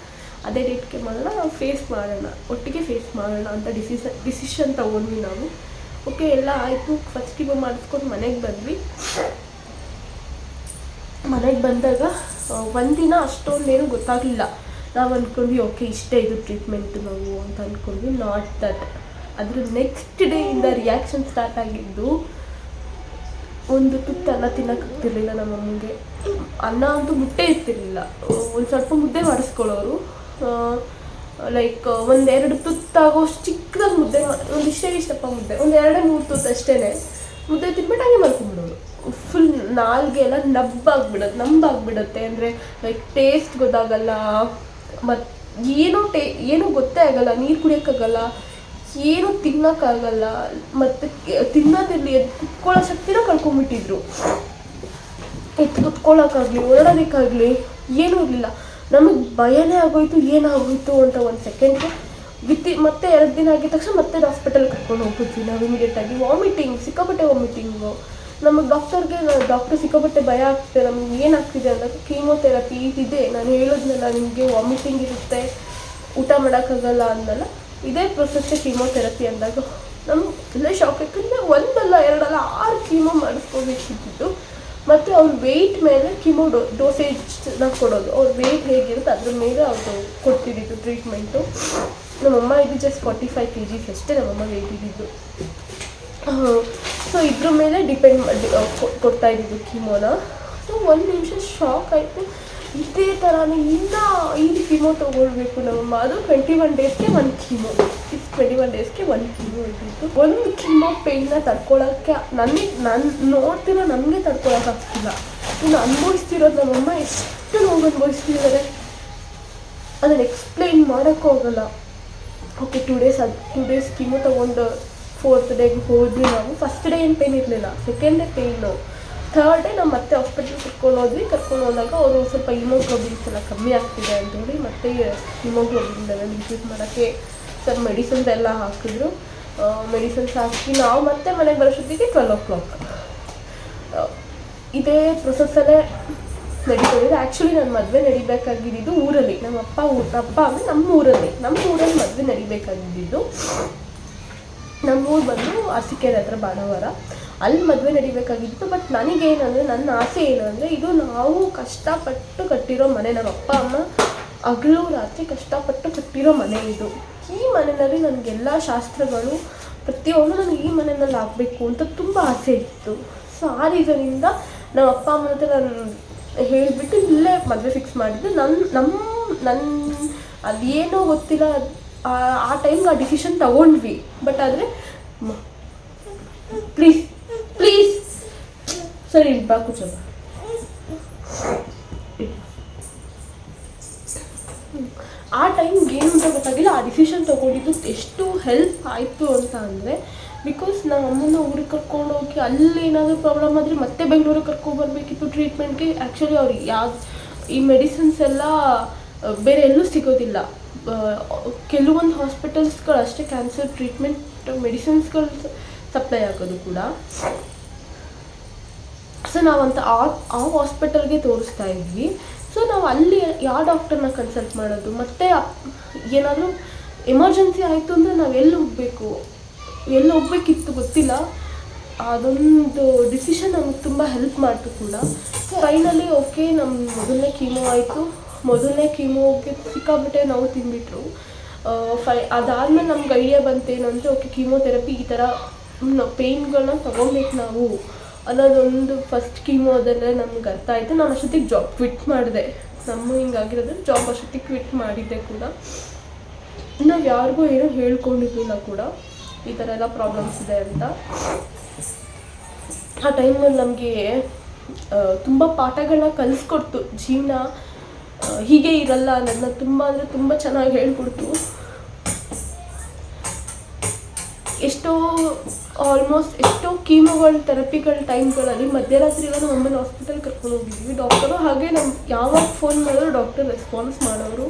ಅದೇ ಡೇಟ್ಗೆ ಮಾಡೋಣ ನಾವು ಫೇಸ್ ಮಾಡೋಣ ಒಟ್ಟಿಗೆ ಫೇಸ್ ಮಾಡೋಣ ಅಂತ ಡಿಸಿಸ ಡಿಸಿಷನ್ ತೊಗೊಂಡ್ವಿ ನಾವು. ಓಕೆ ಎಲ್ಲ ಆಯಿತು. ಫಸ್ಟ್ ಇವಾಗ ಮಾಡಿಸ್ಕೊಂಡು ಮನೆಗೆ ಬಂದ್ವಿ. ಮನೆಗೆ ಬಂದಾಗ ಒಂದಿನ ಅಷ್ಟೊಂದೇನು ಗೊತ್ತಾಗಲಿಲ್ಲ. ನಾವು ಅಂದ್ಕೊಂಡ್ವಿ ಓಕೆ ಇಷ್ಟೇ ಇದು ಟ್ರೀಟ್ಮೆಂಟ್ ನಾವು ಅಂತ ಅಂದ್ಕೊಂಡ್ವಿ ನಾಟ್ ದಟ್ ಅದ್ರ ನೆಕ್ಸ್ಟ್ ಡೇಯಿಂದ ರಿಯಾಕ್ಷನ್ ಸ್ಟಾರ್ಟ್ ಆಗಿದ್ದು, ಒಂದು ತುತ್ತು ಅನ್ನ ತಿನ್ನೋಕ್ಕಾಗ್ತಿರ್ಲಿಲ್ಲ ನಮ್ಮ ಅಮ್ಮಗೆ ಅನ್ನ ಅಂತೂ ಮುಟ್ಟೆ ಇರ್ತಿರ್ಲಿಲ್ಲ. ಒಂದು ಸ್ವಲ್ಪ ಮುದ್ದೆ ಮಾಡಿಸ್ಕೊಳ್ಳೋರು. ಲೈಕ್ ಒಂದೆರಡು ತುತ್ತಾಗೋಷ್ಟು ಚಿಕ್ಕದಾಗಿ ಮುದ್ದೆ ಒಂದು ಇಷ್ಟೇ ಇಷ್ಟಪ್ಪ ಮುದ್ದೆ. ಒಂದು ಎರಡೇ ಮೂರು ತುತ್ತು ಅಷ್ಟೇ ಮುದ್ದೆ ತಿನ್ಬಿಟ್ಟು ಹಂಗೆ ಮಲ್ಕೊಂಡ್ಬಿಡೋದು ಫುಲ್ ನಾಲ್ಗೆ ಎಲ್ಲ ನಬ್ಬಾಗ್ಬಿಡೋದು, ನಂಬಾಗ್ಬಿಡುತ್ತೆ. ಅಂದರೆ ಲೈಕ್ ಟೇಸ್ಟ್ ಗೊತ್ತಾಗಲ್ಲ. ಮತ್ತು ಏನೂ ಟೇ, ಏನೂ ಗೊತ್ತೇ ಆಗಲ್ಲ, ನೀರು ಕುಡಿಯೋಕ್ಕಾಗಲ್ಲ, ಏನು ತಿನ್ನೋಕ್ಕಾಗಲ್ಲ. ಮತ್ತು ತಿನ್ನೋದಿರಲಿ ಎದ್ದು ಕುತ್ಕೊಳ್ಳೋ ಶಕ್ತಿನ ಕಳ್ಕೊಂಬಿಟ್ಟಿದ್ರು. ಎತ್ತು ಕುತ್ಕೊಳ್ಳೋಕ್ಕಾಗಲಿ ಓಡಾಡೋದಕ್ಕಾಗಲಿ ಏನೂ ಇರಲಿಲ್ಲ. ನಮಗೆ ಭಯನೇ ಆಗೋಯ್ತು, ಏನಾಗೋಯ್ತು ಅಂತ ಒಂದು ಸೆಕೆಂಡ್ಗೆ ವಿತ್ ಮತ್ತೆ ಎರಡು ದಿನ ಆಗಿದ ತಕ್ಷಣ ಮತ್ತೆ ಹಾಸ್ಪಿಟಲ್ಗೆ ಕರ್ಕೊಂಡು ಹೋಗಿದ್ವಿ ನಾವು ಇಮಿಡಿಯೇಟಾಗಿ ವಾಮಿಟಿಂಗ್ ಸಿಕ್ಕಾಪಟ್ಟೆ ವಾಮಿಟಿಂಗು ನಮಗೆ ಡಾಕ್ಟರ್ಗೆ ಡಾಕ್ಟರ್ ಸಿಕ್ಕಾಪಟ್ಟೆ ಭಯ ಆಗ್ತಿದೆ, ನಮ್ಗೆ ಏನಾಗ್ತಿದೆ ಅಂದಾಗ ಕೀಮೋಥೆರಪಿ ಇದೆ. ನಾನು ಹೇಳೋದ್ನಲ್ಲ ನಿಮಗೆ ವಾಮಿಟಿಂಗ್ ಇರುತ್ತೆ, ಊಟ ಮಾಡೋಕ್ಕಾಗಲ್ಲ ಅಂದಲ್ಲ, ಇದೇ ಪ್ರೊಸೆಸ್ಗೆ ಕೀಮೋಥೆರಪಿ ಅಂದಾಗ ನಮ್ಗೆ ಇಲ್ಲೇ ಶಾಕ್ ಯಾಕಂದರೆ ಒಂದಲ್ಲ, ಎರಡಲ್ಲ, ಆರು ಕೀಮೋ ಮಾಡಿಸ್ಕೋಬೇಕಿದ್ದು ಮತ್ತು ಅವ್ರ ವೆಯ್ಟ್ ಮೇಲೆ ಕಿಮೋ ಡೋ ಡೋಸೇಜ್ನ ಕೊಡೋದು. ಅವ್ರ ವೆಯ್ಟ್ ಹೇಗಿರುತ್ತೆ ಅದ್ರ ಮೇಲೆ ಅವ್ರದ್ದು ಕೊಡ್ತಿದ್ದಿದ್ದು ಟ್ರೀಟ್ಮೆಂಟು ನಮ್ಮಮ್ಮ ಇದು just forty five K Gs ಅಷ್ಟೇ ನಮ್ಮಮ್ಮ ವೆಯ್ಟ್ ಇದ್ದಿದ್ದು. ಸೊ ಇದ್ರ ಮೇಲೆ ಡಿಪೆಂಡ್ ಮಾಡಿ ಕೊಡ್ತಾ ಇದ್ದಿದ್ದು ಕಿಮೋನ ಸೊ ಒಂದು ನಿಮಿಷ ಶಾಕ್ ಆಯಿತು. ಇದೇ ಥರನೇ ಇನ್ನ ಐದು ಕಿಮೋ ತೊಗೊಳ್ಬೇಕು ನಮ್ಮಮ್ಮ ಅದು ಟ್ವೆಂಟಿ ಒನ್ ಡೇಸ್ಗೆ ಒಂದು ಕಿಮೋ ಇಸ್ ಟ್ವೆಂಟಿ ಒನ್ ಡೇಸ್ಗೆ ಒಂದು ಕಿಮೋ ಇದ್ದಿತ್ತು ಒಂದು ಕಿಮೋ ಪೇಯ್ನ ತಡ್ಕೊಳಕ್ಕೆ ನನಗೆ, ನಾನು ನೋಡ್ತಿರೋ ನಮಗೆ ತಡ್ಕೊಳಕ್ಕಾಗ್ತಿಲ್ಲ ಇನ್ನು ಅನುಭವಿಸ್ತಿರೋದು ನಮ್ಮಮ್ಮ ಎಷ್ಟು ನೋವು ಅನುಭವಿಸ್ತಿದ್ದಾರೆ. ಅದನ್ನು ಎಕ್ಸ್ಪ್ಲೈನ್ ಮಾಡೋಕ್ಕೂ ಹೋಗಲ್ಲ ಓಕೆ ಟೂ ಡೇಸ್ ಅದು ಟೂ ಡೇಸ್ ಕಿಮೋ ತೊಗೊಂಡು ಫೋರ್ತ್ ಡೇಗೆ ಹೋದ್ವಿ ನಾವು. ಫಸ್ಟ್ ಡೇ ಏನು ಪೇಯ್ನ್ ಇರಲಿಲ್ಲ. Second day pain third day ನಾವು ಮತ್ತೆ ಹಾಸ್ಪಿಟ್ಲಿಗೆ ಕರ್ಕೊಂಡು ಹೋದ್ವಿ. ಕರ್ಕೊಂಡು ಹೋದಾಗ ಅವರು ಸ್ವಲ್ಪ ಹಿಮೋಗ್ಲೋಬಿನ್ಸ್ ಎಲ್ಲ ಕಮ್ಮಿ ಆಗ್ತಿದೆ ಅಂತ ಹೇಳಿ ಮತ್ತೆ ಹಿಮೋಗ್ಲೋಬಿನ್ ಲೆವೆಲ್ ಇನ್ಕ್ರೀಸ್ ಮಾಡೋಕ್ಕೆ ಸ್ವಲ್ಪ ಮೆಡಿಸಿನ್ಸ್ ಎಲ್ಲ ಹಾಕಿದ್ರು. ಮೆಡಿಸಿನ್ಸ್ ಹಾಕಿ ನಾವು ಮತ್ತೆ ಮನೆಗೆ ಬರೋಷ್ಟೊತ್ತಿಗೆ ಟ್ವೆಲ್ ಓ ಕ್ಲಾಕ್ ಇದೇ ಪ್ರೊಸೆಸ್ಸಲ್ಲೇ ನಡೀತಿದೆ ಆ್ಯಕ್ಚುಲಿ ನನ್ನ ಮದುವೆ ನಡಿಬೇಕಾಗಿದ್ದು ಊರಲ್ಲಿ. ನಮ್ಮ ಅಪ್ಪ ಊರ, ಅಪ್ಪ ಅಂದರೆ ನಮ್ಮ ಊರಲ್ಲಿ. ನಮ್ಮ ಊರಲ್ಲಿ ಮದುವೆ ನಡಿಬೇಕಾಗಿದ್ದು. ನಮ್ಮೂರು ಬಂದು ಅರಸಿಕೆರೆ ಹತ್ರ ಬಾಣವರ ಅಲ್ಲಿ ಮದುವೆ ನಡಿಬೇಕಾಗಿತ್ತು ಬಟ್ ನನಗೇನಂದರೆ ನನ್ನ ಆಸೆ ಏನಂದರೆ ಇದು ನಾವು ಕಷ್ಟಪಟ್ಟು ಕಟ್ಟಿರೋ ಮನೆ, ನಮ್ಮ ಅಪ್ಪ, ಅಮ್ಮ ಹಗಲು ರಾತ್ರಿ ಕಷ್ಟಪಟ್ಟು ಕಟ್ಟಿರೋ ಮನೆ ಇದು. ಈ ಮನೆಯಲ್ಲಿ ನನಗೆಲ್ಲ ಶಾಸ್ತ್ರಗಳು, ಪ್ರತಿಯೊಂದು ನನಗೆ ಈ ಮನೆಯಲ್ಲಿ ಆಗಬೇಕು ಅಂತ ತುಂಬ ಆಸೆ ಇತ್ತು. ಸೊ ಆ ರೀಸನಿಂದ ನಮ್ಮ ಅಪ್ಪ ಅಮ್ಮನ ಹತ್ರ ನಾನು ಹೇಳಿಬಿಟ್ಟು ಇಲ್ಲೇ ಮದುವೆ ಫಿಕ್ಸ್ ಮಾಡಿದ್ದು. ನನ್ನ ನಮ್ಮ ನನ್ನ ಅದೇನೋ ಗೊತ್ತಿಲ್ಲ, ಆ- ಟೈಮ್ ಆ ಡಿಸಿಷನ್ ತಗೊಂಡ್ವಿ. ಬಟ್ ಆದರೆ ಪ್ಲೀಸ್ ಪ್ಲೀಸ್ ಸರಿ ಬಾ ಕೂಚಮ್ಮ ಆ ಟೈಮ್ಗೆ ಏನು ಅಂತ ಗೊತ್ತಾಗಿಲ್ಲ. ಆ ಡಿಸಿಷನ್ ತೊಗೊಂಡಿದ್ದು ಎಷ್ಟು ಹೆಲ್ಪ್ ಆಯಿತು ಅಂತ ಅಂದರೆ ಬಿಕಾಸ್ ನಮ್ಮ ಅಮ್ಮನ ಊರಿಗೆ ಕರ್ಕೊಂಡು ಹೋಗಿ ಅಲ್ಲಿ ಏನಾದರೂ ಪ್ರಾಬ್ಲಮ್ ಆದರೆ ಮತ್ತೆ ಬೆಂಗಳೂರಿಗೆ ಕರ್ಕೊಂಡ್ಬರ್ಬೇಕಿತ್ತು ಟ್ರೀಟ್ಮೆಂಟ್ಗೆ ಆ್ಯಕ್ಚುಲಿ ಅವ್ರಿಗೆ ಯಾವ ಈ ಮೆಡಿಸಿನ್ಸ್ ಎಲ್ಲ ಬೇರೆ ಎಲ್ಲೂ ಸಿಗೋದಿಲ್ಲ. ಕೆಲವೊಂದು ಹಾಸ್ಪಿಟಲ್ಸ್ಗಳು ಅಷ್ಟೇ ಕ್ಯಾನ್ಸರ್ ಟ್ರೀಟ್ಮೆಂಟ್ ಮೆಡಿಸಿನ್ಸ್ಗಳು ಸಪ್ಲೈ ಆಗೋದು ಕೂಡ. ಸೊ ನಾವಂತ ಆ ಆ ಹಾಸ್ಪಿಟಲ್ಗೆ ತೋರಿಸ್ತಾ ಇದ್ವಿ. ಸೊ ನಾವು ಅಲ್ಲಿ ಯಾವ ಡಾಕ್ಟರ್ನ ಕನ್ಸಲ್ಟ್ ಮಾಡೋದು? ಮತ್ತೆ ಏನಾದರೂ ಎಮರ್ಜೆನ್ಸಿ ಆಯಿತು ಅಂದರೆ ನಾವು ಎಲ್ಲಿ ಹೋಗಬೇಕು? ಎಲ್ಲಿ ಹೋಗ್ಬೇಕಿತ್ತು ಗೊತ್ತಿಲ್ಲ. ಅದೊಂದು ಡಿಸಿಷನ್ ನಮ್ಗೆ ತುಂಬ ಹೆಲ್ಪ್ ಮಾಡ್ತು ಕೂಡ. ಫೈನಲಿ ಓಕೆ ನಮ್ಮ ಮೊದಲನೇ ಕೀಮೋ ಆಯಿತು. ಮೊದಲನೇ ಕೀಮೋಗೆ ಸಿಕ್ಕಾಬಿಟ್ಟೆ ನಾವು ತಿಂದ್ಬಿಟ್ರು. ಫೈ ಅದಾದಮೇಲೆ ನಮ್ಗೆ ಐಡಿಯಾ ಬಂತೇನಂದರೆ ಓಕೆ ಕೀಮೋಥೆರಪಿ ಈ ಥರ ಪೇಯ್ನ್ಗಳನ್ನ ತೊಗೊಬೇಕು ನಾವು. ಅನ್ನೋದೊಂದು ಫಸ್ಟ್ ಕೀಮೋದಲ್ಲೇ ನಮ್ಗೆ ಅರ್ಥ ಆಯಿತು. ನಾನು ಅಷ್ಟೊತ್ತಿಗೆ ಜಾಬ್ ಕ್ವಿಟ್ ಮಾಡಿದೆ. ನಮ್ಮ ಹಿಂಗಾಗಿರೋದು ಜಾಬ್ ಅಷ್ಟೊತ್ತಿಗೆ ಕ್ವಿಟ್ ಮಾಡಿದ್ದೆ ಕೂಡ. ನಾವು ಯಾರಿಗೂ ಏನೂ ಹೇಳ್ಕೊಂಡಿರ್ಲಿಲ್ಲ ಕೂಡ. ಈ ಥರ ಎಲ್ಲ ಪ್ರಾಬ್ಲಮ್ಸ್ ಇದೆ ಅಂತ. ಆ ಟೈಮಲ್ಲಿ ನಮಗೆ ತುಂಬ ಪಾಠಗಳನ್ನ ಕಲಿಸ್ಕೊಡ್ತು. ಜೀವನ ಹೀಗೆ ಇರಲ್ಲ ನನ್ನ ತುಂಬ ಅಂದರೆ ತುಂಬ ಚೆನ್ನಾಗಿ ಹೇಳ್ಕೊಡ್ತು. ಎಷ್ಟೋ ಆಲ್ಮೋಸ್ಟ್ ಎಷ್ಟೋ ಕೀಮೋಗಳ ಥೆರಪಿಗಳ ಟೈಮ್ಗಳಲ್ಲಿ ಮಧ್ಯರಾತ್ರಿ ನಮ್ಮ ಅಮ್ಮನ ಹಾಸ್ಪಿಟಲ್ ಕರ್ಕೊಂಡು ಹೋಗಿದ್ವಿ. ಡಾಕ್ಟರು ಹಾಗೆ ನಮ್ಮ ಯಾವಾಗ ಫೋನ್ ಮಾಡಿದ್ರು ಡಾಕ್ಟರ್ ರೆಸ್ಪಾನ್ಸ್ ಮಾಡೋರು.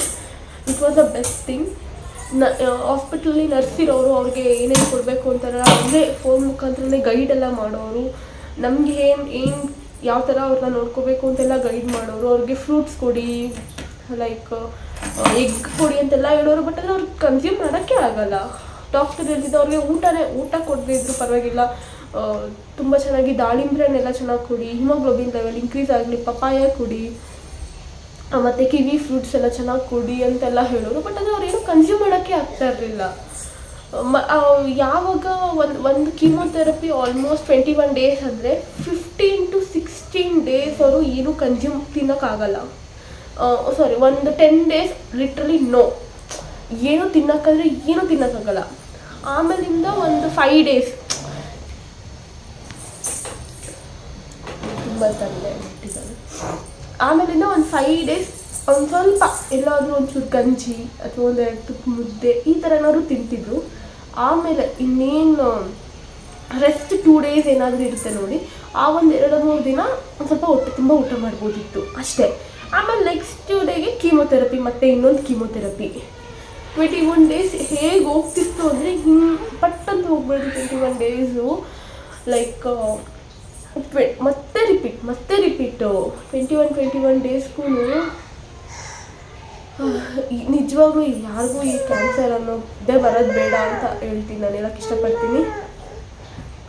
ಇಟ್ ವಾಸ್ ದ ಬೆಸ್ಟ್ ಥಿಂಗ್ನ ಹಾಸ್ಪಿಟಲಲ್ಲಿ ನರ್ಸ್ ಇರೋರು ಅವ್ರಿಗೆ ಏನೇನು ಕೊಡಬೇಕು ಅಂತಾರೆ ಅವರೇ ಫೋನ್ ಮುಖಾಂತರನೇ ಗೈಡ್ ಎಲ್ಲ ಮಾಡೋರು. ನಮ್ಗೆ ಏನು ಏನು ಯಾವ ಥರ ಅವ್ರನ್ನ ನೋಡ್ಕೋಬೇಕು ಅಂತೆಲ್ಲ ಗೈಡ್ ಮಾಡೋರು. ಅವ್ರಿಗೆ ಫ್ರೂಟ್ಸ್ ಕೊಡಿ ಲೈಕ್ ಎಗ್ ಕೊಡಿ ಅಂತೆಲ್ಲ ಹೇಳೋರು ಬಟ್ ಅದು ಅವ್ರಿಗೆ ಕನ್ಸ್ಯೂಮ್ ಮಾಡೋಕ್ಕೆ ಆಗಲ್ಲ. ಡಾಕ್ಟರ್ ಹೇಳ್ತಿದ್ದು ಅವ್ರಿಗೆ ಊಟನೇ, ಊಟ ಕೊಡದೇ ಇದ್ರು ಪರವಾಗಿಲ್ಲ. ತುಂಬ ಚೆನ್ನಾಗಿ ದಾಳಿಂಬ್ರೆನೆಲ್ಲ ಚೆನ್ನಾಗಿ ಕೊಡಿ, ಹಿಮೋಗ್ಲೋಬಿನ್ ಲೆವೆಲ್ ಇನ್ಕ್ರೀಸ್ ಆಗಲಿ, ಪಪ್ಪಾಯ ಕುಡಿ ಮತ್ತು ಕಿವಿ ಫ್ರೂಟ್ಸ್ ಎಲ್ಲ ಚೆನ್ನಾಗಿ ಕೊಡಿ ಅಂತೆಲ್ಲ ಹೇಳೋರು ಬಟ್ ಅದು ಅವ್ರೇನು ಕನ್ಸ್ಯೂಮ್ ಮಾಡೋಕ್ಕೆ ಆಗ್ತಾ ಇರಲಿಲ್ಲ. ಯಾವಾಗ ಒಂದು ಒಂದು chemotherapy almost twenty one days ಅಂದರೆ ಫಿಫ್ಟೀನ್ ಟು ಸಿಕ್ಸ್ಟೀನ್ ಡೇಸ್ ಅವರು ಏನು ಕನ್ಸ್ಯೂಮ್ ತಿನ್ನೋಕ್ಕಾಗಲ್ಲ. ಸಾರಿ ಒಂದು ಟೆನ್ ಡೇಸ್ ಲಿಟ್ರಲಿ ನೋ ಏನು ತಿನ್ನೋಕ್ಕಾದ್ರೆ ಏನೂ ತಿನ್ನೋಕ್ಕಾಗಲ್ಲ. ಆಮೇಲಿಂದ ಒಂದು ಫೈವ್ ಡೇಸ್ ತುಂಬ ತಂದೆ ಆಮೇಲಿಂದ ಒಂದು ಫೈವ್ ಡೇಸ್ ಒಂದು ಸ್ವಲ್ಪ ಎಲ್ಲಾದರೂ ಒಂಚೂರು ಗಂಜಿ ಅಥವಾ ಒಂದು ತುಪ್ಪ ಮುದ್ದೆ ಈ ಥರ ಏನಾದ್ರು ತಿಂತಿದ್ರು. ಆಮೇಲೆ ಇನ್ನೇನು ರೆಸ್ಟ್ ಟೂ ಡೇಸ್ ಏನಾದರೂ ಇರುತ್ತೆ ನೋಡಿ, ಆ ಒಂದು ಎರಡು ಮೂರು ದಿನ ಒಂದು ಸ್ವಲ್ಪ ಹೊಟ್ಟೆ ತುಂಬ ಊಟ ಮಾಡ್ಬೋದಿತ್ತು ಅಷ್ಟೇ. ಆಮೇಲೆ ನೆಕ್ಸ್ಟ್ ಡೇಗೆ ಕೀಮೊಥೆರಪಿ ಮತ್ತು ಇನ್ನೊಂದು ಕೀಮೋಥೆರಪಿ ಟ್ವೆಂಟಿ ಒನ್ ಡೇಸ್ ಹೇಗೆ ಹೋಗ್ತಿತ್ತು ಅಂದರೆ ಹಿಂಗೆ ಪಟ್ಟಂತ ಹೋಗ್ಬಿಡ್ತು ಟ್ವೆಂಟಿ ಒನ್ ಡೇಸು ಲೈಕ್ ಮತ್ತೆ ರಿಪೀಟ್ ಮತ್ತೆ repeat twenty one twenty one ಡೇಸ್ಗೂ ನಿಜವಾಗ್ಲೂ ಯಾರಿಗೂ ಈ ಕ್ಯಾನ್ಸರ್ ಅನ್ನೋದೇ ಬರೋದು ಬೇಡ ಅಂತ ಹೇಳ್ತೀನಿ ನಾನು ಹೇಳಕ್ಕೆ ಇಷ್ಟಪಡ್ತೀನಿ.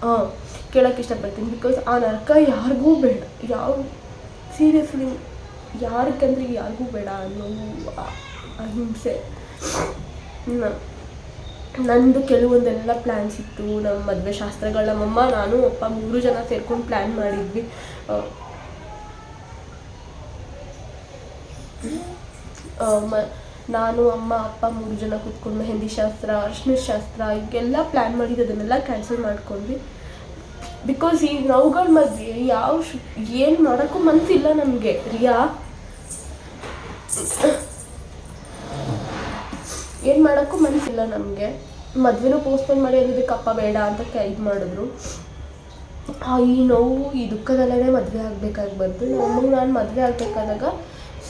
ಹಾಂ ಕೇಳೋಕ್ಕೆ ಇಷ್ಟಪಡ್ತೀನಿ ಬಿಕಾಸ್ ಆ ನರಕ ಯಾರಿಗೂ ಬೇಡ, ಯಾವ ಸೀರಿಯಸ್ಲಿ ಯಾರಿಗಂದ್ರೆ ಯಾರಿಗೂ ಬೇಡ ಅನ್ನೋ ಅಹಿಂಸೆ. ನಂದು ಕೆಲವೊಂದೆಲ್ಲ ಪ್ಲ್ಯಾನ್ಸ್ ಇತ್ತು. ನಮ್ಮ ಮದುವೆ ಶಾಸ್ತ್ರಗಳು, ನಮ್ಮಮ್ಮ, ನಾನು, ಅಪ್ಪ ಮೂರು ಜನ ಸೇರ್ಕೊಂಡು ಪ್ಲ್ಯಾನ್ ಮಾಡಿದ್ವಿ. ಮ, ನಾನು, ಅಮ್ಮ, ಅಪ್ಪ ಮೂರು ಜನ ಕೂತ್ಕೊಂಡು ಮೆಹಂದಿ ಶಾಸ್ತ್ರ ಅರ್ಶಿನ ಶಾಸ್ತ್ರ ಈಗೆಲ್ಲ ಪ್ಲ್ಯಾನ್ ಮಾಡಿದ್ದು ಅದನ್ನೆಲ್ಲ ಕ್ಯಾನ್ಸಲ್ ಮಾಡ್ಕೊಂಡ್ವಿ. ಬಿಕಾಸ್ ಈ ನಾವುಗಳ ಮಧ್ಯೆ ಯಾವ ಏನು ಮಾಡೋಕ್ಕೂ ಮನಸ್ಸಿಲ್ಲ ನಮಗೆ. ರಿಯಾ ಏನು ಮಾಡೋಕ್ಕೂ ಮನಸ್ಸಿಲ್ಲ ನಮಗೆ. ಮದುವೆನೂ ಪೋಸ್ಟ್ಪೋನ್ ಮಾಡಿ ಕಪ್ಪ ಅಪ್ಪ ಬೇಡ ಅಂತ ಇದು ಮಾಡಿದ್ರು. ಈ ನೋವು, ಈ ದುಃಖದಲ್ಲೇ ಮದುವೆ ಆಗಬೇಕಾಗಿ ಬಂತು. ನಮ್ಮ ನಾನು ಮದುವೆ ಆಗಬೇಕಾದಾಗ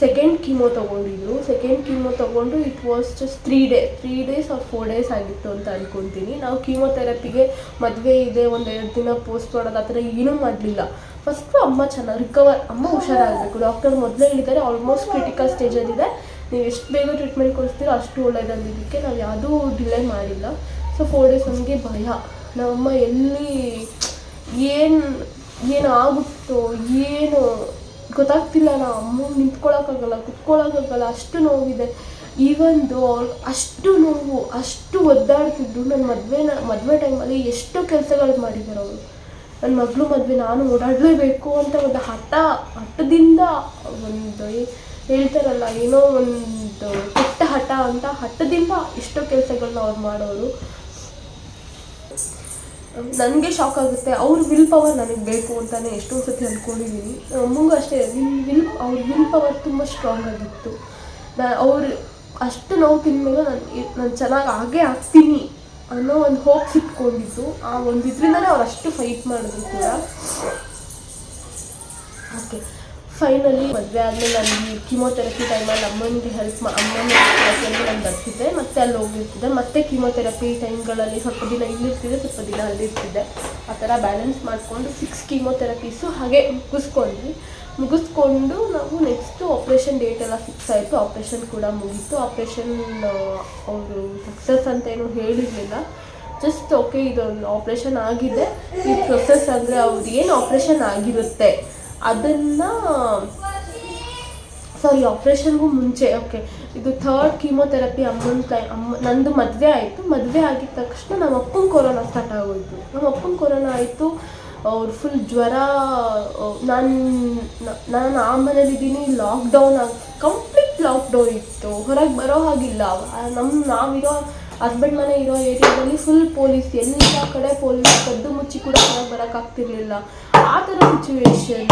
ಸೆಕೆಂಡ್ ಕೀಮೋ ತೊಗೊಂಡಿದ್ರು. ಸೆಕೆಂಡ್ ಕೀಮೋ ತೊಗೊಂಡು it was just three day three days or four days ಆಗಿತ್ತು ಅಂತ ಅನ್ಕೊಂತೀನಿ. ನಾವು ಕೀಮೋಥೆರಪಿಗೆ ಮದುವೆ ಇದೆ, ಒಂದು ಎರಡು ದಿನ ಪೋಸ್ಟ್ ಮಾಡೋದು ಆ ಥರ ಏನೂ ಮಾಡಲಿಲ್ಲ. ಫಸ್ಟು ಅಮ್ಮ ಚೆನ್ನಾಗಿ ರಿಕವರ್ ಅಮ್ಮ ಹುಷಾರಾಗಬೇಕು. ಡಾಕ್ಟರ್ ಮೊದಲೇ ಹೇಳಿದ್ದಾರೆ ಆಲ್ಮೋಸ್ಟ್ ಕ್ರಿಟಿಕಲ್ ಸ್ಟೇಜಲ್ಲಿದೆ ನೀವು ಎಷ್ಟು ಬೇಗ ಟ್ರೀಟ್ಮೆಂಟ್ ಕೊಡಿಸ್ತೀರೋ ಅಷ್ಟು ಒಳ್ಳೇದಾಗಿದ್ದಕ್ಕೆ ನಾವು ಯಾವುದೂ ಡಿಲೇ ಮಾಡಿಲ್ಲ. ಸೊ ಫೋರ್ ಡೇಸ್ ನಮಗೆ ಭಯ. ನಮ್ಮಮ್ಮ ಎಲ್ಲಿ, ಏನು ಏನು ಆಗುತ್ತೋ, ಏನು, ಗೊತ್ತಾಗ್ತಿಲ್ಲ. ನಾ ಅಮ್ಮ ನಿಂತ್ಕೊಳ್ಳೋಕ್ಕಾಗಲ್ಲ ಕುತ್ಕೊಳ್ಳೋಕ್ಕಾಗಲ್ಲ ಅಷ್ಟು ನೋವಿದೆ. ಈವನ್ದು ಅವ್ರು ಅಷ್ಟು ನೋವು, ಅಷ್ಟು ಒದ್ದಾಡ್ತಿದ್ದು ನನ್ನ ಮದುವೆನ, ಮದುವೆ ಟೈಮಲ್ಲಿ ಎಷ್ಟೋ ಕೆಲಸಗಳು ಮಾಡಿದ್ದಾರೆ ಅವರು. ನನ್ನ ಮಗಳು ಮದುವೆ, ನಾನು ಓಡಾಡಲೇಬೇಕು ಅಂತ ಒಂದು ಹಠ, ಹಠದಿಂದ ಒಂದು ಹೇಳ್ತಾರಲ್ಲ, ಏನೋ ಒಂದು ಕೆಟ್ಟ ಹಠ ಅಂತ ಹಠದಿಂದ ಇಷ್ಟೋ ಕೆಲಸಗಳನ್ನ ಅವ್ರು ಮಾಡೋರು. ನನಗೆ ಶಾಕ್ ಆಗುತ್ತೆ. ಅವ್ರ ವಿಲ್ ಪವರ್ ನನಗೆ ಬೇಕು ಅಂತಲೇ ಎಷ್ಟೋ ಸತಿ ಅಂದ್ಕೊಂಡಿದ್ದೀನಿ ಅಮ್ಮಂಗೂ ಅಷ್ಟೇ ವಿಲ್ ವಿಲ್ ಅವ್ರ ವಿಲ್ ಪವರ್ ತುಂಬ ಸ್ಟ್ರಾಂಗ್ ಆಗಿತ್ತು. ನಾನು ಅವ್ರು ಅಷ್ಟು ನೋವು ತಿಂದಮೇಲೆ ನಾನು ನಾನು ಚೆನ್ನಾಗಿ ಆಗೇ ಆಗ್ತೀನಿ ಅನ್ನೋ ಒಂದು ಹೋಪ್ಸ್ ಇಟ್ಕೊಂಡಿದ್ದು ಆ ಒಂದು ಇದರಿಂದಲೇ ಅವ್ರು ಅಷ್ಟು ಫೈಟ್ ಮಾಡಿದ್ರು ಕೂಡ. ಓಕೆ. ಫೈನಲಿ ಮದುವೆ ಆದಮೇಲೆ ನನಗೆ ಕೀಮೋಥೆರಪಿ ಟೈಮಲ್ಲಿ ಅಮ್ಮನಿಗೆ ಹೆಲ್ಪ್ ಮಾ ಅಮ್ಮನ ನಾನು ಬರ್ತಿದ್ದೆ. ಮತ್ತೆ ಅಲ್ಲಿ ಹೋಗಿರ್ತಿದ್ದೆ ಮತ್ತೆ ಕೀಮೋಥೆರಪಿ ಟೈಮ್ಗಳಲ್ಲಿ ಸ್ವಲ್ಪ ದಿನ ಇಲ್ಲಿರ್ತಿದ್ದೆ ಸ್ವಲ್ಪ ದಿನ ಅಲ್ಲಿರ್ತಿದ್ದೆ ಆ ಥರ ಬ್ಯಾಲೆನ್ಸ್ ಮಾಡಿಕೊಂಡು ಸಿಕ್ಸ್ ಕೀಮೋಥೆರಪೀಸು ಹಾಗೆ ಮುಗಿಸ್ಕೊಂಡ್ವಿ. ಮುಗಿಸ್ಕೊಂಡು ನಾವು ನೆಕ್ಸ್ಟು ಆಪ್ರೇಷನ್ ಡೇಟ್ ಎಲ್ಲ ಫಿಕ್ಸ್ ಆಯಿತು. ಆಪ್ರೇಷನ್ ಕೂಡ ಮುಗೀತು. ಆಪ್ರೇಷನ್ ಅವರು ಸಕ್ಸಸ್ ಅಂತ ಏನು ಹೇಳಿರಲಿಲ್ಲ. ಜಸ್ಟ್ ಓಕೆ ಇದೊಂದು ಆಪ್ರೇಷನ್ ಆಗಿದೆ. ಈ ಪ್ರೊಸೆಸ್ ಅಂದರೆ ಅವ್ರು ಏನು ಆಪ್ರೇಷನ್ ಆಗಿರುತ್ತೆ? ಅದನ್ನು ಸಾರಿ ಆಪ್ರೇಷನ್ಗೂ ಮುಂಚೆ ಓಕೆ ಇದು ಥರ್ಡ್ ಕೀಮೋಥೆರಪಿ ಅಮ್ಮನ ಕೈ, ಅಮ್ಮ, ನಂದು ಮದುವೆ ಆಯಿತು. ಮದುವೆ ಆಗಿದ ತಕ್ಷಣ ನಮ್ಮ ಅಪ್ಪನ ಕೊರೋನಾ ಸ್ಟಾರ್ಟ್ ಆಗೋಯ್ತು. ನಮ್ಮ ಅಪ್ಪನ ಕೊರೋನಾ ಆಯಿತು. ಅವ್ರು ಫುಲ್ ಜ್ವರ ನಾನು ನಾನು ಆ ಮನೇಲಿದ್ದೀನಿ. ಲಾಕ್ಡೌನ್ ಆಗಿ ಕಂಪ್ಲೀಟ್ ಲಾಕ್ಡೌನ್ ಇತ್ತು. ಹೊರಗೆ ಬರೋ ಹಾಗಿಲ್ಲ. ನಮ್ಮ ನಾವಿರೋ ಹಸ್ಬೆಂಡ್ ಮನೆ ಇರೋ ಏರಿಯಾದಲ್ಲಿ ಫುಲ್ ಪೊಲೀಸ್ ಎಲ್ಲ ಕಡೆ ಪೊಲೀಸ್ ಕದ್ದು ಮುಚ್ಚಿ ಕೂಡ ಹೊರಗೆ ಬರೋಕ್ಕಾಗ್ತಿರ್ಲಿಲ್ಲ ಆ ಥರ ಸಿಚುವೇಶನ್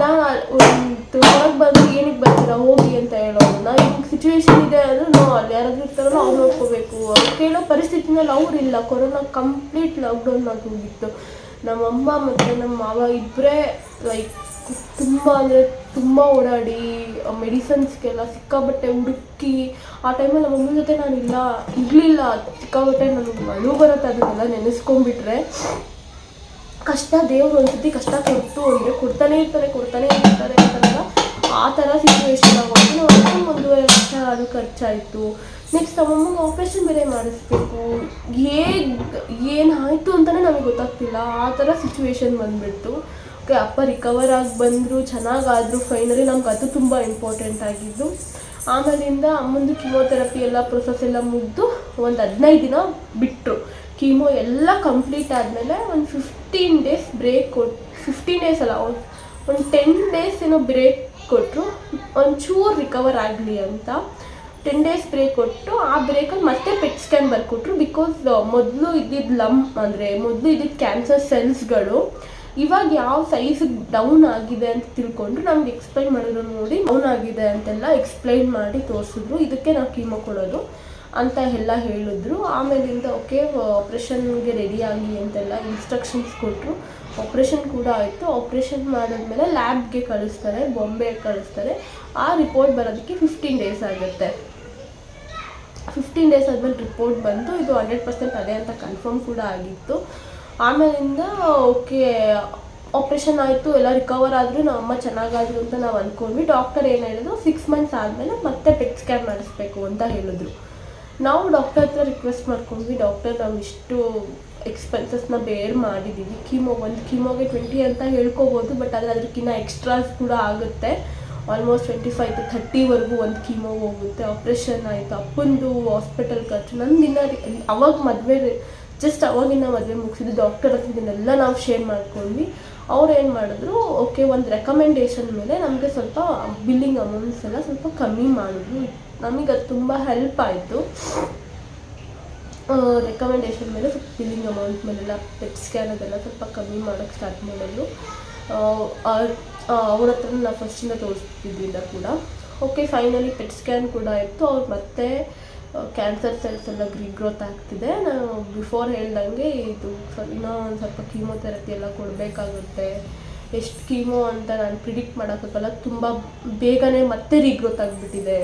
ನಾನು ಒಂದು ಹೊರಗೆ ಬಂದು ಏನಕ್ಕೆ ಬರ್ತೀರಾ, ಹೋಗಿ ಅಂತ ಹೇಳೋದು. ನಾ ಹಿಂಗೆ ಸಿಚುವೇಶನ್ ಇದೆ ಅಂದರೆ ನಾವು ಅಲ್ಲಿ ಯಾರಾದ್ರೂ ಇರ್ತಾರಲ್ಲ ಅವ್ರು ನೋಡ್ಕೋಬೇಕು. ಅವ್ರು ಕೇಳೋ ಪರಿಸ್ಥಿತಿನಲ್ಲಿ ಅವ್ರು ಇಲ್ಲ. ಕೊರೋನಾ ಕಂಪ್ಲೀಟ್ ಲಾಕ್ಡೌನ್ ಆಗಿ ಹೋಗಿತ್ತು. ನಮ್ಮಮ್ಮ ಮತ್ತು ನಮ್ಮ ಮಾವ ಇಬ್ಬರೇ ಲೈಕ್ ತುಂಬ ಅಂದರೆ ತುಂಬ ಓಡಾಡಿ, ಮೆಡಿಸನ್ಸ್ಗೆಲ್ಲ ಸಿಕ್ಕಾಬಟ್ಟೆ ಹುಡುಕಿ, ಆ ಟೈಮಲ್ಲಿ ನಮ್ಮ ಅಮ್ಮನ ಜೊತೆ ನಾನು ಇಲ್ಲ ಇರಲಿಲ್ಲ. ಸಿಕ್ಕಾಬಟ್ಟೆ ನನಗೆ ಅಳು ಬರುತ್ತೆ, ಅದನ್ನೆಲ್ಲ ನೆನೆಸ್ಕೊಂಡ್ಬಿಟ್ರೆ. ಕಷ್ಟ, ದೇವ್ರು ಒಂದ್ಸತಿ ಕಷ್ಟ ಕೊಟ್ಟು ಅಂದರೆ ಕೊಡ್ತಾನೆ ಇರ್ತಾರೆ ಕೊಡ್ತಾನೆ ಇರ್ತಾರೆ ಅಂತಂದಾಗ ಆ ಥರ ಸಿಚುವೇಶನ್ ಆಗೋದು ನಾವು ಒಂದೂವರೆ ವರ್ಷ ಅದು ಖರ್ಚಾಯಿತು. ನೆಕ್ಸ್ಟ್ ನಮ್ಮಮ್ಮಗೆ ಆಪ್ರೇಷನ್ ಬೇರೆ ಮಾಡಿಸ್ಬೇಕು. ಹೇಗೆ ಏನಾಯಿತು ಅಂತಲೇ ನಮಗೆ ಗೊತ್ತಾಗ್ತಿಲ್ಲ. ಆ ಥರ ಸಿಚುವೇಶನ್ ಬಂದುಬಿಡ್ತು. ಓಕೆ ಅಪ್ಪ ರಿಕವರ್ ಆಗಿ ಬಂದರು, ಚೆನ್ನಾಗಾದರು ಫೈನಲಿ ನಮ್ಗೆ ಅದು ತುಂಬ ಇಂಪಾರ್ಟೆಂಟ್ ಆಗಿದ್ದು. ಆಮೇಲಿಂದ ಅಮ್ಮಂದು ಕಿಮೋಥೆರಪಿ ಎಲ್ಲ ಪ್ರೊಸೆಸ್ ಎಲ್ಲ ಮುಗಿದು ಒಂದು ಹದಿನೈದು ದಿನ ಬಿಟ್ಟರು ಕೀಮೋ ಎಲ್ಲ ಕಂಪ್ಲೀಟ್ ಆದಮೇಲೆ ಒಂದು ಫಿಫ್ಟೀನ್ ಡೇಸ್ ಬ್ರೇಕ್ ಕೊಟ್ಟು ಫಿಫ್ಟೀನ್ ಡೇಸ್ ಅಲ್ಲ, ಒಂದು ಟೆನ್ ಡೇಸ್ ಏನೋ ಬ್ರೇಕ್ ಕೊಟ್ಟರು ಒಂಚೂರು ರಿಕವರ್ ಆಗಲಿ ಅಂತ. ಟೆನ್ ಡೇಸ್ ಬ್ರೇಕ್ ಕೊಟ್ಟು, ಆ ಬ್ರೇಕಲ್ಲಿ ಮತ್ತೆ ಪೆಟ್ ಸ್ಕ್ಯಾನ್ ಬರ್ಕೊಟ್ರು ಬಿಕಾಸ್ ಮೊದಲು ಇದ್ದಿದ್ದು ಲಮ್, ಅಂದರೆ ಮೊದಲು ಇದ್ದಿದ್ದು ಕ್ಯಾನ್ಸರ್ ಸೆಲ್ಸ್ಗಳು ಇವಾಗ ಯಾವ ಸೈಜಿಗೆ ಡೌನ್ ಆಗಿದೆ ಅಂತ ತಿಳ್ಕೊಂಡು ನಮ್ಗೆ ಎಕ್ಸ್ಪ್ಲೈನ್ ಮಾಡಿದ್ರು ನೋಡಿ ಡೌನ್ ಆಗಿದೆ ಅಂತೆಲ್ಲ ಎಕ್ಸ್ಪ್ಲೈನ್ ಮಾಡಿ ತೋರಿಸಿದ್ರು. ಇದಕ್ಕೆ ನಾವು ಕೀಮೋ ಕೊಡೋದು. ಅಂತ ಎಲ್ಲ ಹೇಳಿದ್ರು. ಆಮೇಲಿಂದ, ಓಕೆ ಆಪ್ರೇಷನ್ಗೆ ರೆಡಿ ಆಗಿ ಅಂತೆಲ್ಲ ಇನ್ಸ್ಟ್ರಕ್ಷನ್ಸ್ ಕೊಟ್ಟರು ಆಪ್ರೇಷನ್ ಕೂಡ ಆಯಿತು. ಆಪ್ರೇಷನ್ ಮಾಡಿದ್ಮೇಲೆ ಲ್ಯಾಬ್ಗೆ ಕಳಿಸ್ತಾರೆ ಬಾಂಬೆಗೆ ಕಳಿಸ್ತಾರೆ. ಆ ರಿಪೋರ್ಟ್ ಬರೋದಕ್ಕೆ ಫಿಫ್ಟೀನ್ ಡೇಸ್ ಆಗುತ್ತೆ. ಫಿಫ್ಟೀನ್ ಡೇಸ್ ಆದಮೇಲೆ ರಿಪೋರ್ಟ್ ಬಂತು. ಇದು ಹಂಡ್ರೆಡ್ ಪರ್ಸೆಂಟ್ ಅದೇ ಅಂತ ಕನ್ಫರ್ಮ್ ಕೂಡ ಆಗಿತ್ತು. ಆಮೇಲಿಂದ, ಓಕೆ ಆಪ್ರೇಷನ್ ಆಯಿತು. ಎಲ್ಲ ರಿಕವರ್ ಆದರೂ ನಮ್ಮ ಅಮ್ಮ ಚೆನ್ನಾಗಾದ್ರು ಅಂತ ನಾವು ಅಂದ್ಕೊಂಡ್ವಿ ಡಾಕ್ಟರ್ ಏನು ಹೇಳಿದ್ರು ಸಿಕ್ಸ್ ಮಂತ್ಸ್ ಆದಮೇಲೆ ಮತ್ತೆ ಪೆಟ್ ಸ್ಕ್ಯಾನ್ ಮಾಡಿಸ್ಬೇಕು ಅಂತ ಹೇಳಿದ್ರು. ನಾವು ಡಾಕ್ಟರ್ ಹತ್ರ ರಿಕ್ವೆಸ್ಟ್ ಮಾಡ್ಕೊಂಡ್ವಿ. ಡಾಕ್ಟರ್ ನಾವು ಇಷ್ಟು ಎಕ್ಸ್ಪೆನ್ಸಸ್ನ ಬೇರ್ ಮಾಡಿದ್ದೀವಿ ಕೀಮೋ ಒಂದು ಕೀಮೋಗೆ ಟ್ವೆಂಟಿ ಅಂತ ಹೇಳ್ಕೋಬೋದು ಬಟ್ ಆದರೆ ಅದಕ್ಕಿಂತ ಎಕ್ಸ್ಟ್ರಾಸ್ ಕೂಡ ಆಗುತ್ತೆ. ಆಲ್ಮೋಸ್ಟ್ ಟ್ವೆಂಟಿ ಫೈವ್ ಟು ಥರ್ಟಿವರೆಗೂ ಒಂದು ಕೀಮೋ ಹೋಗುತ್ತೆ. ಆಪ್ರೇಷನ್ ಆಯಿತು. ಅಪ್ಪಂದು ಹಾಸ್ಪಿಟಲ್ ಖರ್ಚು. ನಂದಿನ ಅವಾಗ ಮದುವೆ ಜಸ್ಟ್ ಅವಾಗಿನ ಮದುವೆ ಮುಗಿಸಿದ್ದು ಡಾಕ್ಟರ್ ಹತ್ರ ಇದನ್ನೆಲ್ಲ ನಾವು ಶೇರ್ ಮಾಡ್ಕೊಂಡ್ವಿ. ಅವ್ರು ಏನು ಮಾಡಿದ್ರು ಓಕೆ ಒಂದು ರೆಕಮೆಂಡೇಶನ್ ಮೇಲೆ ನಮಗೆ ಸ್ವಲ್ಪ ಬಿಲ್ಲಿಂಗ್ ಅಮೌಂಟ್ಸ್ ಎಲ್ಲ ಸ್ವಲ್ಪ ಕಮ್ಮಿ ಮಾಡಿದ್ರು. ನಮಗೆ ಅದು ತುಂಬ ಹೆಲ್ಪ್ ಆಯಿತು. ರೆಕಮೆಂಡೇಶನ್ ಮೇಲೆ ಸ್ವಲ್ಪ ಬಿಲ್ಲಿಂಗ್ ಅಮೌಂಟ್ ಮೇಲೆಲ್ಲ ಪೆಟ್ ಸ್ಕ್ಯಾನ್ ಅದೆಲ್ಲ ಸ್ವಲ್ಪ ಕಮ್ಮಿ ಮಾಡೋಕ್ಕೆ ಸ್ಟಾರ್ಟ್ ಮಾಡಿದ್ರು. ಅವ್ರ ಹತ್ರ ನಾವು ಫಸ್ಟಿಂದ ತೋರಿಸ್ತಿದ್ದಿಲ್ಲ ಕೂಡ. ಓಕೆ ಫೈನಲಿ ಪೆಟ್ ಸ್ಕ್ಯಾನ್ ಕೂಡ ಇತ್ತು ಅವ್ರು ಮತ್ತೆ ಕ್ಯಾನ್ಸರ್ ಸೆಲ್ಸ್ ಎಲ್ಲ ರೀಗ್ರೋತ್ ಆಗ್ತಿದೆ. ನಾನು ಬಿಫೋರ್ ಹೇಳ್ದಂಗೆ ಇದು ಇನ್ನೂ ಒಂದು ಸ್ವಲ್ಪ ಕೀಮೋಥೆರಪಿ ಎಲ್ಲ ಕೊಡಬೇಕಾಗುತ್ತೆ. ಎಷ್ಟು ಕೀಮೋ ಅಂತ ನಾನು ಪ್ರಿಡಿಕ್ಟ್ ಮಾಡೋಕ್ಕಾಗಲ್ಲ. ತುಂಬ ಬೇಗನೆ ಮತ್ತೆ ರೀಗ್ರೋತ್ ಆಗಿಬಿಟ್ಟಿದೆ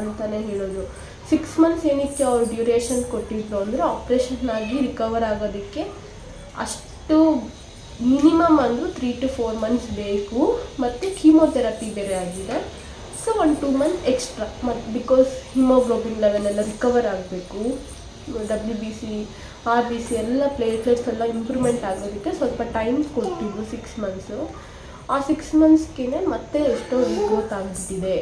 ಅಂತಲೇ ಹೇಳೋದು. ಸಿಕ್ಸ್ ಮಂತ್ಸ್ ಏನಕ್ಕೆ ಅವ್ರು ಡ್ಯೂರೇಷನ್ ಕೊಟ್ಟಿದ್ರು ಅಂದರೆ ಆಪ್ರೇಷನ್ ಆಗಿ ರಿಕವರ್ ಆಗೋದಕ್ಕೆ ಅಷ್ಟು ಮಿನಿಮಮ್ ಅಂದರೂ ತ್ರೀ ಟು ಫೋರ್ ಮಂತ್ಸ್ ಬೇಕು. ಮತ್ತು ಕೀಮೋಥೆರಪಿ ಬೇರೆ ಆಗಿದೆ. So one two month extra ಮತ್ತು ಬಿಕಾಸ್ ಹಿಮೋಗ್ಲೋಬಿನ್ ಲೆವೆಲ್ ಎಲ್ಲ ರಿಕವರ್ ಆಗಬೇಕು. W B C R B C ಎಲ್ಲ ಪ್ಲೇಟ್ಲೆಟ್ಸ್ ಎಲ್ಲ ಇಂಪ್ರೂವ್ಮೆಂಟ್ ಆಗೋದಕ್ಕೆ ಸ್ವಲ್ಪ ಟೈಮ್ ಕೊಟ್ಟಿದ್ದು ಸಿಕ್ಸ್ ಮಂತ್ಸು ಆ ಸಿಕ್ಸ್ ಮಂತ್ಸ್ಗೆ ಮತ್ತೆ ಎಷ್ಟೋ ರಿಗ್ರೋತ್ ಆಗಿಬಿಟ್ಟಿದೆ.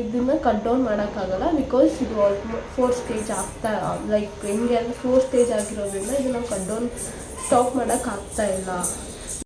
ಇದನ್ನ ಕಟ್ ಡೌನ್ ಮಾಡೋಕ್ಕಾಗಲ್ಲ ಬಿಕಾಸ್ ಇದು ಆಲ್ಮೋ ಫೋರ್ ಸ್ಟೇಜ್ ಆಗ್ತಾ ಲೈಕ್ ಹೆಂಗೆ ಅಂದರೆ ಫೋರ್ ಸ್ಟೇಜ್ ಆಗಿರೋದ್ರಿಂದ ಇದನ್ನ ಕಟ್ ಡೌನ್ ಸ್ಟಾಪ್ ಮಾಡೋಕ್ಕಾಗ್ತಾ ಇಲ್ಲ.